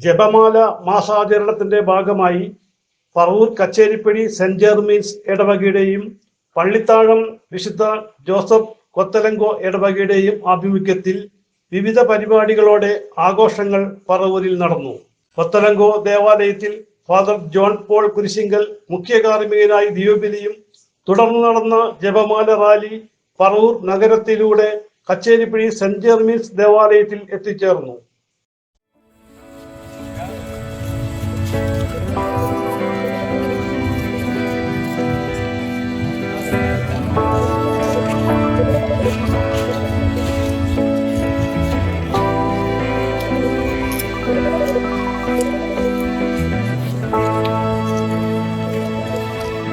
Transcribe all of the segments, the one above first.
ജപമാല മാസാചരണത്തിന്റെ ഭാഗമായി പറവൂർ കച്ചേരിപ്പടി സെന്റ് ജെർമീൻസ് ഇടവകയുടെയും പള്ളിത്താഴം വിശുദ്ധ ജോസഫ് കൊത്തലങ്കോ ഇടവകയുടെയും ആഭിമുഖ്യത്തിൽ വിവിധ പരിപാടികളോടെ ആഘോഷങ്ങൾ പറവൂരിൽ നടന്നു. കൊത്തലങ്കോ ദേവാലയത്തിൽ ഫാദർ ജോൺ പോൾ കുരിശിങ്കൽ മുഖ്യ കാർമ്മികനായി ദീപബലിയും തുടർന്ന് നടന്ന ജപമാല റാലി പറവൂർ നഗരത്തിലൂടെ കച്ചേരിപ്പടി സെന്റ് ജെർമീൻസ് ദേവാലയത്തിൽ എത്തിച്ചേർന്നു.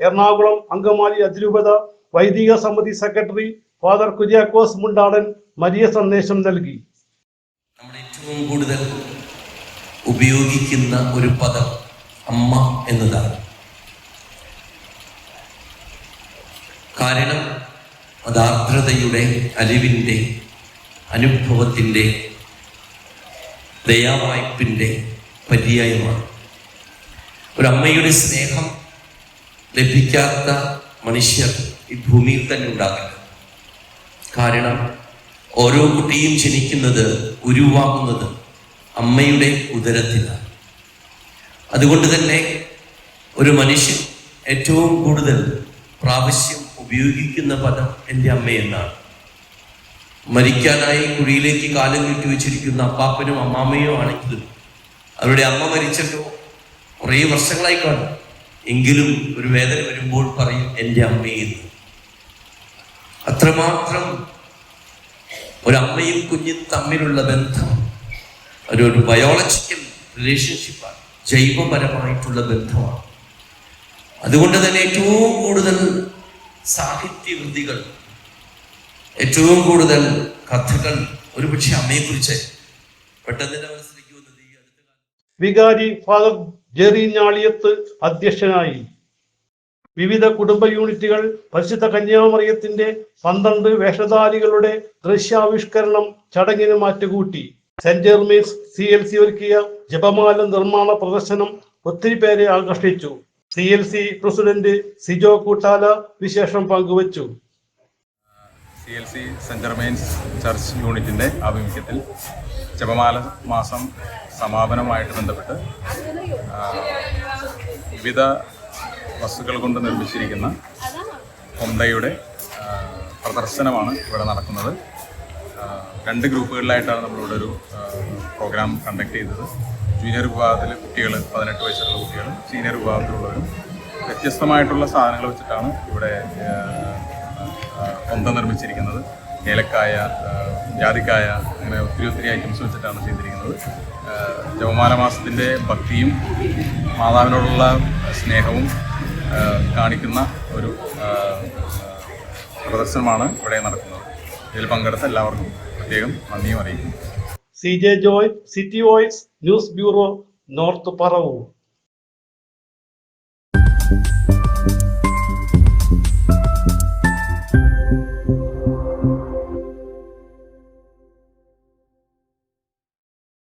എറണാകുളം അങ്കമാലി അതിരൂപത വൈദിക സമിതി secretary father Kuriakose Mundadan Maria സന്ദേശം നൽകി. ഏറ്റവും കൂടുതൽ ഉപയോഗിക്കുന്ന ഒരു പദം അമ്മ എന്നതാണ്. കാരണം അത് ആർദ്രതയുടെ അലിവിന്റെ അനുഭവത്തിന്റെ ദയാവായ്പിന്റെ പര്യായമാണ്. ഒരമ്മയുടെ സ്നേഹം ലഭിക്കാത്ത മനുഷ്യർ ഈ ഭൂമിയിൽ തന്നെ ഉണ്ടാകില്ല കാരണം ഓരോ കുട്ടിയും ജനിക്കുന്നത് ഉരുവാകുന്നത് അമ്മയുടെ ഉദരത്തിലാണ്. അതുകൊണ്ട് തന്നെ ഒരു മനുഷ്യൻ ഏറ്റവും കൂടുതൽ പ്രാവശ്യം ഉപയോഗിക്കുന്ന പദം എന്റെ അമ്മയെന്നാണ്. മരിക്കാനായി കുഴിയിലേക്ക് കാലം കെട്ടി വെച്ചിരിക്കുന്ന അപ്പാപ്പനും അമ്മാമ്മയോ ആണെങ്കിലും അവരുടെ അമ്മ മരിച്ചല്ലോ. കുറേ വർഷങ്ങളായി കാണും. എങ്കിലും ഒരു വേദന വരുമ്പോൾ പറയും എന്റെ അമ്മയെന്ന് അത്രമാത്രം ഒരമ്മയും കുഞ്ഞും തമ്മിലുള്ള ബന്ധം ഒരു ഒരു ബയോളജിക്കൽ റിലേഷൻഷിപ്പാണ് ജൈവപരമായിട്ടുള്ള ബന്ധമാണ്. അതുകൊണ്ട് തന്നെ ഏറ്റവും കൂടുതൽ സാഹിത്യകൃതികൾ ഏറ്റവും കൂടുതൽ കഥകൾ ഒരുപക്ഷെ അമ്മയെക്കുറിച്ച് പെട്ടെന്ന് വികാരി ഫാദർ ജെറി ഞാളിയത്ത് അധ്യക്ഷനായി. വിവിധ കുടുംബ യൂണിറ്റുകൾ പരിശുദ്ധ കന്യാമറിയത്തിന്റെ പന്ത്രണ്ട് വേഷധാരികളുടെ ദൃശ്യാവിഷ്കരണം ചടങ്ങിന് മാറ്റുകൂട്ടി. Saint Germaine's C L C ഒരുക്കിയ ജപമാല നിർമ്മാണ പ്രദർശനം ഒത്തിരി പേരെ ആകർഷിച്ചു. C L C president Sijo Koottala വിശേഷം പങ്കുവച്ചു. സി എൽ സി സെന്റ് മെയിൻസ് ചർച്ച് യൂണിറ്റിന്റെ ആഭിമുഖ്യത്തിൽ ജപമാല മാസം സമാപനവുമായിട്ട് ബന്ധപ്പെട്ട് വിവിധ വസ്തുക്കൾ കൊണ്ട് നിർമ്മിച്ചിരിക്കുന്ന കൊന്തയുടെ പ്രദർശനമാണ് ഇവിടെ നടക്കുന്നത്. രണ്ട് ഗ്രൂപ്പുകളിലായിട്ടാണ് നമ്മളിവിടെ ഒരു പ്രോഗ്രാം കണ്ടക്ട് ചെയ്തത്. ജൂനിയർ വിഭാഗത്തിൽ കുട്ടികൾ പതിനെട്ട് വയസ്സുള്ള കുട്ടികൾ സീനിയർ വിഭാഗത്തിലുള്ളവരും വ്യത്യസ്തമായിട്ടുള്ള സാധനങ്ങൾ വെച്ചിട്ടാണ് ഇവിടെ കൊന്ത നിർമ്മിച്ചിരിക്കുന്നത്. ഏലക്കായ ജാതിക്കായ അങ്ങനെ ഒത്തിരി ഒത്തിരി ഐറ്റംസ് വെച്ചിട്ടാണ് ചെയ്തിരിക്കുന്നത്. ജവമാല മാസത്തിന്റെ ഭക്തിയും മാതാവിനോടുള്ള സ്നേഹവും കാണിക്കുന്ന ഒരു പ്രദർശനമാണ് ഇവിടെ നടക്കുന്നത്. ഇതിൽ പങ്കെടുത്ത എല്ലാവർക്കും പ്രത്യേകം നന്ദിയും അറിയിക്കുന്നു. C J Joy city voice news bureau north Paravur.